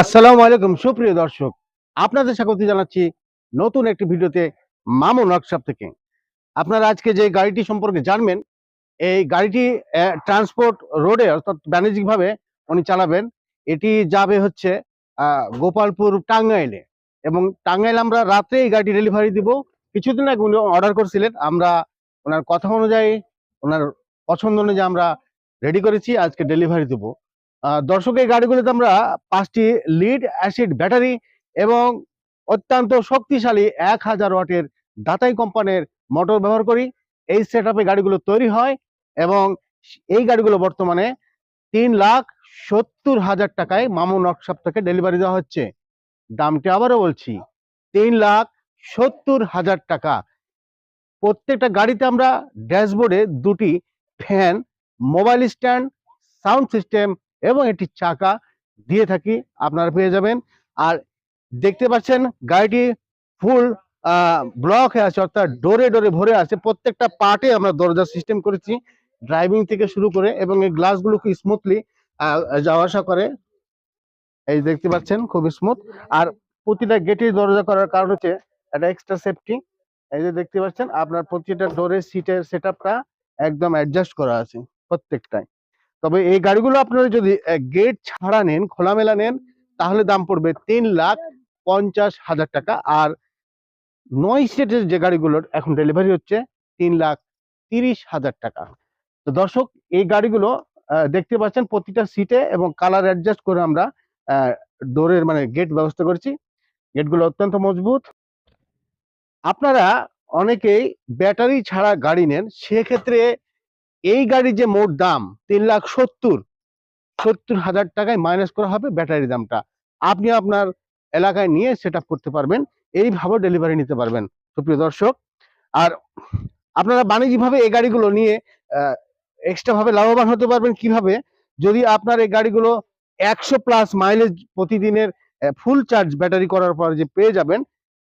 আসসালামু আলাইকুম, সুপ্রিয় দর্শক। আপনাদের স্বাগত জানাচ্ছি নতুন একটি ভিডিওতে মামুন ওয়ার্কশপ থেকে। আপনারা আজকে যে গাড়িটি সম্পর্কে জানবেন, এই গাড়িটি ট্রান্সপোর্ট রোডে অর্থাৎ বাণিজ্যিকভাবে উনি চালাবেন। এটি যাবে হচ্ছে গোপালপুর টাঙ্গাইলে। এবং টাঙ্গাইল আমরা রাত্রে এই গাড়িটি ডেলিভারি দিব। কিছুদিন আগে উনি অর্ডার করছিলেন। আমরা ওনার কথা অনুযায়ী, ওনার পছন্দ অনুযায়ী আমরা রেডি করেছি, আজকে ডেলিভারি দেবো। দর্শক, এই গাড়িগুলিতে আমরা পাঁচটি লিড অ্যাসিড ব্যাটারি এবং অত্যন্ত শক্তিশালী এক হাজার ওয়াটের দাতাই কোম্পানির মোটর ব্যবহার করি। এই সেট গাড়িগুলো তৈরি হয় এবং এই গাড়িগুলো বর্তমানে তিন লাখ সত্তর হাজার টাকায় মামুন ওয়ার্কশপ থেকে ডেলিভারি দেওয়া হচ্ছে। দামটি আবারও বলছি, তিন লাখ সত্তর হাজার টাকা। প্রত্যেকটা গাড়িতে আমরা ড্যাশবোর্ডে দুটি fan mobile stand sound system এবং একটি চাকা দিয়ে থাকি, আপনারা পেয়ে যাবেন। আর দেখতে পাচ্ছেন, গাড়িটি ফুল ব্লক হয়ে আছে, অর্থাৎ ডোরে ডোরে ভরে আছে। প্রত্যেকটা পার্টে আমরা দরজা সিস্টেম করেছি ড্রাইভিং থেকে শুরু করে এবং এই গ্লাসগুলো খুব স্মুথলি যাওয়া আসা করে। এই দেখতে পাচ্ছেন খুব স্মুথ আর প্রতিটা গেটের দরজা করার কারণ হচ্ছে, একটা এক্সট্রা সেফটি এই যে দেখতে পাচ্ছেন, আপনার প্রতিটা ডোরের সিটের সেট একদম অ্যাডজাস্ট করা আছে প্রত্যেকটাই তবে এই গাড়িগুলো আপনারা যদি গেট ছাড়া নেন, খোলামেলা নেন, তাহলে দাম পড়বে তিন লাখ পঞ্চাশ হাজার টাকা। আর নয় সিটের যে গাড়িগুলোর এখন ডেলিভারি হচ্ছে, তিন লাখ তিরিশ হাজার টাকা। তো দর্শক, এই গাড়িগুলো দেখতে পাচ্ছেন প্রতিটা সিটে এবং কালার অ্যাডজাস্ট করে আমরা ডোরের মানে গেট ব্যবস্থা করেছি। গেটগুলো অত্যন্ত মজবুত। আপনারা অনেকেই ব্যাটারি ছাড়া গাড়ি নেন, সেক্ষেত্রে এই গাড়ির যে মোট দাম তিন লাখ সত্তর সত্তর হাজার টাকায় মাইনাস করা হবে ব্যাটারি দামটা। আপনি আপনার এলাকায় নিয়ে সেট করতে পারবেন এইভাবে ডেলিভারি নিতে পারবেন, সুপ্রিয় দর্শক। আর আপনারা বাণিজ্যিকভাবে এই গাড়িগুলো নিয়ে এক্সট্রা ভাবে লাভবান হতে পারবেন কীভাবে? যদি আপনার এই গাড়িগুলো একশো প্লাস মাইলেজ প্রতিদিনের ফুল চার্জ ব্যাটারি করার পর যে পেয়ে যাবেন,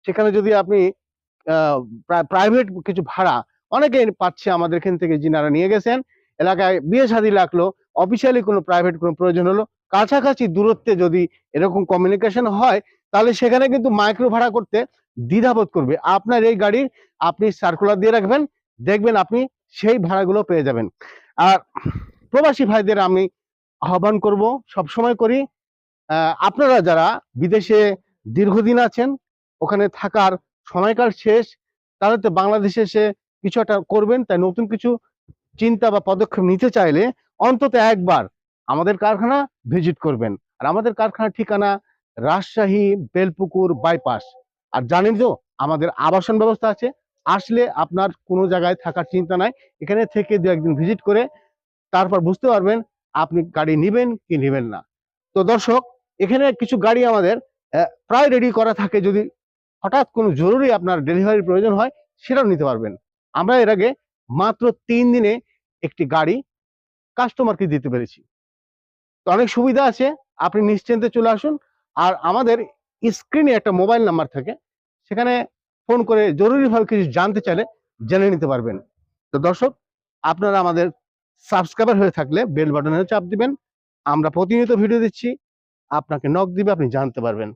সেখানে যদি আপনি প্রাইভেট কিছু ভাড়া অনেকে পাচ্ছে আমাদের এখান থেকে যিনারা নিয়ে গেছেন। এলাকায় বিয়ে শাদী লাগল অফিসিয়ালি কোনো প্রাইভেট কোনো প্রয়োজন হলো। কাছাকাছি দূরত্বে যদি এরকম কমিউনিকেশন হয়, তাহলে সেখানে কিন্তু মাইক্রো ভাড়া করতে দ্বিধাবোধ করবে। আপনার এই গাড়ির আপনি সার্কুলার দিয়ে রাখবেন, দেখবেন আপনি সেই ভাড়াগুলো পেয়ে যাবেন। আর প্রবাসী ভাইদের আমি আহ্বান করব সব সময় করি আপনারা যারা বিদেশে দীর্ঘদিন আছেন, ওখানে থাকার সময়কাল শেষ, তাহলে তো বাংলাদেশে এসে কিছু একটা করবেন, তাই নতুন কিছু চিন্তা বা পদক্ষেপ নিতে চাইলে অন্তত একবার আমাদের কারখানা ভিজিট করবেন। আর আমাদের কারখানার ঠিকানা রাজশাহী বেলপুকুর বাইপাস। আর জানেন তো, আমাদের আবাসন ব্যবস্থা আছে। আসলে আপনার কোনো জায়গায় থাকার চিন্তা নাই। এখানে থেকে দু একদিন ভিজিট করে তারপর বুঝতে পারবেন আপনি গাড়ি নেবেন কি নেবেন না। তো দর্শক, এখানে কিছু গাড়ি আমাদের প্রায় রেডি করা থাকে। যদি হঠাৎ কোনো জরুরি আপনার ডেলিভারির প্রয়োজন হয়, সেটাও নিতে পারবেন। আমরা এর আগে মাত্র তিন দিনে একটি গাড়ি কাস্টমারকে দিতে পেরেছি। তো অনেক সুবিধা আছে, আপনি নিশ্চিন্তে চলে আসুন। আর আমাদের স্ক্রিনে একটা মোবাইল নাম্বার থাকে, সেখানে ফোন করে জরুরিভাবে কিছু জানতে চাইলে জেনে নিতে পারবেন। তো দর্শক, আপনারা আমাদের সাবস্ক্রাইবার হয়ে থাকলে বেল বাটনে চাপ দিবেন। আমরা প্রতিনিয়ত ভিডিও দিচ্ছি, আপনাকে নক দিবে, আপনি জানতে পারবেন।